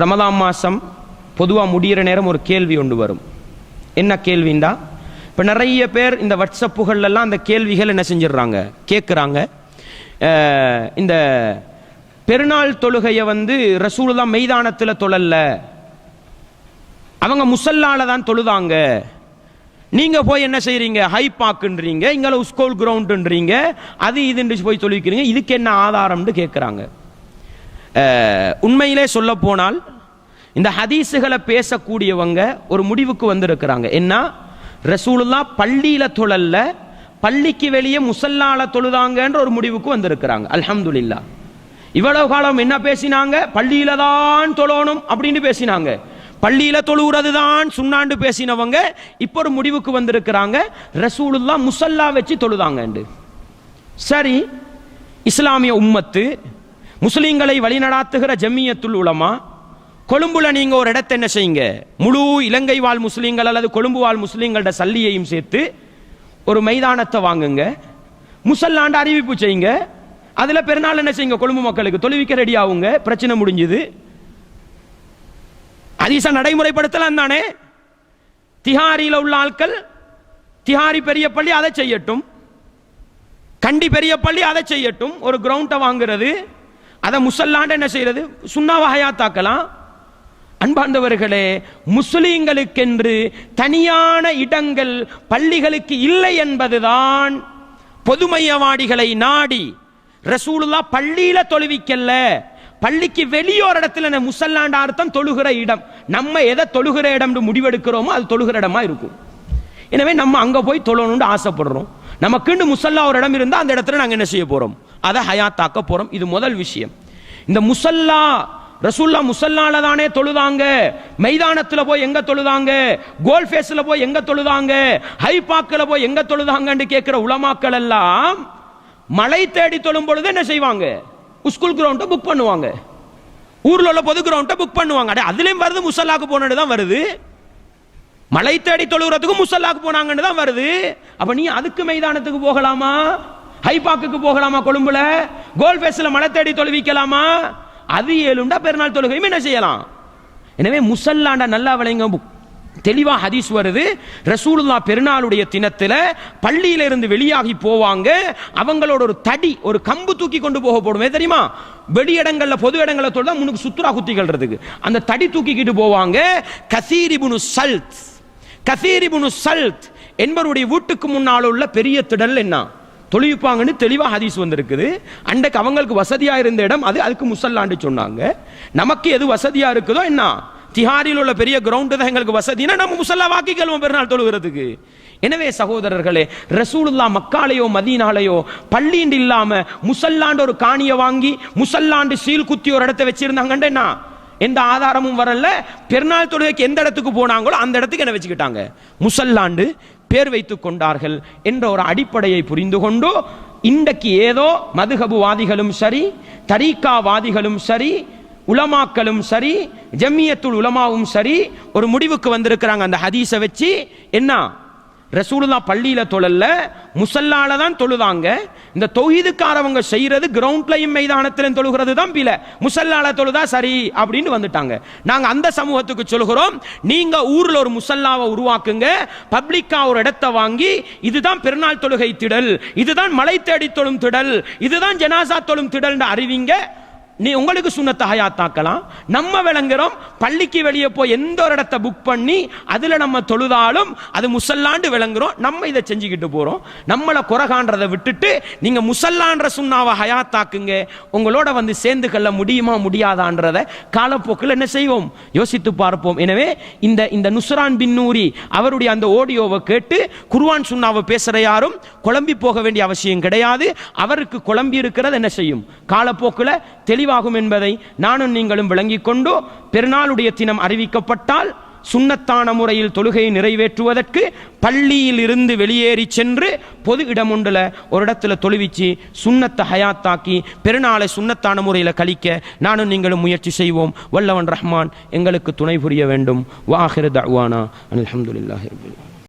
ரமதான் மாதம் பொதுவாக முடிகிற நேரம் ஒரு கேள்வி ஒன்று வரும். என்ன கேள்விண்டா? இப்போ நிறைய பேர் இந்த வாட்ஸ்அப்புகள்லாம் அந்த கேள்விகள் என்ன செஞ்சிடுறாங்க கேட்குறாங்க இந்த பெருநாள் தொழுகையை வந்து ரசூலுல்லா மைதானத்தில் தொழல்ல. அவங்க முசல்லால தான் தொழுதாங்க. நீங்கள் போய் என்ன செய்கிறீங்க ஹை பார்க்குன்றீங்க இங்கே ஸ்கூல் கிரவுண்டுன்றீங்க அது இதுன்னு போய் தொழுவிக்கிறீங்க இதுக்கு என்ன ஆதாரம்னு கேட்குறாங்க உண்மையிலே சொல்ல போனால் இந்த ஹதீஸுகளை பேசக்கூடியவங்க ஒரு முடிவுக்கு வந்திருக்கிறாங்க. என்ன? ரசூலுல்லா பள்ளியில் தொழல்ல பள்ளிக்கு வெளியே முசல்லால தொழுதாங்கன்ற ஒரு முடிவுக்கு வந்திருக்கிறாங்க. அல்ஹம்துலில்லா. இவ்வளவு காலம் என்ன பேசினாங்க? பள்ளியில தான் தொழணும் அப்படின்னு பேசினாங்க. பள்ளியில தொழுகிறது தான் சுண்ணாண்டு பேசினவங்க இப்போ ஒரு முடிவுக்கு வந்திருக்கிறாங்க. ரசூலுல்லா முசல்லா வச்சு தொழுதாங்கன்று சரி இஸ்லாமிய உம்மத்து முஸ்லீம்களை வழிநடாத்துகிற ஜம்மியத்துள் உலமா கொழும்புல நீங்க ஒரு இடத்தை என்ன செய்யுங்க? முழு இலங்கை வாழ் முஸ்லீம்கள் அல்லது கொழும்பு வாழ் முஸ்லீம்களோட சல்லியையும் சேர்த்து ஒரு மைதானத்தை வாங்குங்க. முசல்லாண்டு அறிவிப்பு செய்யுங்க. அதுல பெருநாள் என்ன செய்யுங்க? கொழும்பு மக்களுக்கு தொழுவிக்க ரெடி ஆகுங்க. பிரச்சனை முடிஞ்சுது. அதிச நடைமுறைப்படுத்தலாம் தானே? திஹாரியில் உள்ள ஆட்கள் திஹாரி பெரிய பள்ளி அதை செய்யட்டும். கண்டி பெரிய பள்ளி அதை செய்யட்டும். ஒரு கிரவுண்டை வாங்குறது. அதை முசல்லாண்டு என்ன செய்யறது? சுண்ணாவாகையா தாக்கலாம் அன்பார்ந்தவர்களே முஸ்லீம்களுக்கென்று தனியான இடங்கள் பள்ளிகளுக்கு இல்லை என்பதுதான் பொதுமையவாடிகளை நாடி ரசூலுல்லா பள்ளியில தொழுவிக்கல்ல பள்ளிக்கு வெளியோர் இடத்துல முசல்லாண்ட அர்த்தம்? தொழுகிற இடம். நம்ம எதை தொழுகிற இடம்னு முடிவெடுக்கிறோமோ அது தொழுகிற இடமா இருக்கும். எனவே நம்ம அங்க போய் தொழணும்னு ஆசைப்படுறோம். நமக்குன்னு முசல்லா ஒரு இடம் இருந்தால் அந்த இடத்துல நாங்கள் என்ன செய்ய போகிறோம் அதை ஹயாத்தாக்க போகிறோம் இது முதல் விஷயம். இந்த முசல்லா ரசூல்லா முசல்லால தானே தொழுதாங்க. மைதானத்தில் போய் எங்க தொழுதாங்க? கோல் ஃபேஸில் போய் எங்க தொழுதாங்க? ஹைபாக்கில் போய் எங்க தொழுதாங்கன்னு கேட்குற உலமாக்கள் எல்லாம் மழை தேடி தொழும் பொழுது என்ன செய்வாங்க? ஸ்கூல் கிரவுண்டை புக் பண்ணுவாங்க. ஊரில் உள்ள பொது கிரவுண்டை புக் பண்ணுவாங்க. அடே அதுலேயும் வருது முசல்லாக்கு போனது தான் வருது. மலை தேடி தொழுகிறதுக்கு முசல்லாக்கு போனாங்கன்னு தான் வருது. அப்போ நீ அதுக்கு மைதானத்துக்கு போகலாமா? ஹைபாக்குக்கு போகலாமா கொழும்புல? கோல் ஃபேஸ்ல மலை தேடி தொழுவிக்கலாமா? அது ஏழுண்டா பெருநாள் தொழுகையும் என்ன செய்யலாம்? எனவே முசல்லாண்டா நல்லா விளைங்க தெளிவா ஹதீஸ் வருது. ரசூலுல்லா பெருநாளுடைய தினத்தில் பள்ளியில இருந்து வெளியாகி போவாங்க. அவங்களோட ஒரு தடி ஒரு கம்பு தூக்கி கொண்டு போக போடுமே தெரியுமா? வெளி இடங்கள்ல பொது இடங்கள்ல தொழுதா முன்னுக்கு சுத்துரா குத்திகள்றதுக்கு அந்த தடி தூக்கிக்கிட்டு போவாங்க. கசீரிபுனு சல்த். கசீரிபுனு சல்த் என்பவருடைய வீட்டுக்கு முன்னால் உள்ள பெரிய திடல் என்ன? தொழுவிப்பாங்கன்னு தெளிவாக ஹதீஸ் வந்திருக்குது. அன்றைக்கு அவங்களுக்கு வசதியாக இருந்த இடம் அது அதுக்கு முசல்லாண்டு சொன்னாங்க. நமக்கு எது வசதியாக இருக்குதோ என்ன? திஹாரில் உள்ள பெரிய கிரவுண்டு தான் எங்களுக்கு வசதினா நம்ம முசல்லா வாக்கிக்கல்வோம் பெருநாள் தொழுகிறதுக்கு. எனவே சகோதரர்களே ரசூலுல்லா மக்காலையோ மதீனாலையோ பள்ளிண்டு இல்லாம முசல்லாண்டு ஒரு காணியை வாங்கி முசல்லாண்டு சீல் குத்தி ஒரு இடத்த வச்சிருந்தாங்கன்னு என்ன? எந்த ஆதாரமும் வரல. பெருநாள் தொழுகைக்கு எந்த இடத்துக்கு போனாங்களோ அந்த இடத்துக்கு என்ன வச்சுக்கிட்டாங்க? முசல்லாண்டு பேர் வைத்துக் கொண்டார்கள் என்ற ஒரு அடிப்படையை புரிந்து கொண்டு இன்றைக்கு ஏதோ மதுகபுவாதிகளும் சரி தரீக்காவாதிகளும் சரி உலமாக்களும் சரி ஜம்மியத்துள் உலமாவும் சரி ஒரு முடிவுக்கு வந்திருக்கிறாங்க அந்த ஹதீஸை வச்சு. என்ன? ரசூலுல்லா பள்ளியில் தொழல்ல முசல்லால தான் தொழுதாங்க இந்த தொகுதிக்காரவங்க செய்யறது கிரவுண்ட்லையும் மைதானத்திலும் தொழுகிறது தான் பில முசல்லால தொழுதா சரி அப்படின்னு வந்துட்டாங்க. நாங்க அந்த சமூகத்துக்கு சொல்கிறோம் நீங்க ஊர்ல ஒரு முசல்லாவை உருவாக்குங்க பப்ளிக்கா ஒரு இடத்தை வாங்கி இதுதான் பெருநாள் தொழுகை திடல் இதுதான் மலை தேடி தொழும் திடல் இதுதான் ஜனாசா தொழும் திடல்னு அறிவிங்க. நீ உங்களுக்கு சுண்ணத்தை ஹயாத்தாக்கலாம் நம்ம விளங்குறோம் பள்ளிக்கு வெளியே போய் எந்த ஒரு இடத்த புக் பண்ணி அதுல நம்ம தொழுதாலும் அது முசல்லாண்டு விளங்குறோம். நம்ம இதை செஞ்சுக்கிட்டு போகிறோம் நம்மளை குறகான்றதை விட்டுட்டு நீங்க முசல்லான்ற சுண்ணாவை ஹயாத்தாக்குங்க உங்களோட வந்து சேர்ந்து கொள்ள முடியுமா முடியாதான்றத காலப்போக்கில் என்ன செய்வோம்? யோசித்து பார்ப்போம். எனவே இந்த இந்த நுசரான் பின்னூரி அவருடைய அந்த ஓடியோவை கேட்டு குருவான் சுண்ணாவை பேசுற யாரும் குழம்பி போக வேண்டிய அவசியம் கிடையாது. அவருக்கு குழம்பி இருக்கிறது என்ன செய்யும்? காலப்போக்கில் தெளிவாக தெளிவாகும் என்பதை நானும் நீங்களும் விளங்கிக் கொண்டு பெருநாளுடைய தினம் அறிவிக்கப்பட்டால் சுண்ணத்தான முறையில் தொழுகையை நிறைவேற்றுவதற்கு பள்ளியில் இருந்து வெளியேறி சென்று பொது இடம் ஒன்றில் ஒரு இடத்துல தொழுவிச்சு சுண்ணத்தை ஹயாத்தாக்கி பெருநாளை சுண்ணத்தான முறையில் கழிக்க நானும் நீங்களும் முயற்சி செய்வோம். வல்லவன் ரஹ்மான் எங்களுக்கு துணை புரிய வேண்டும். வாஹிர் தவானா அலமதுல்லாஹி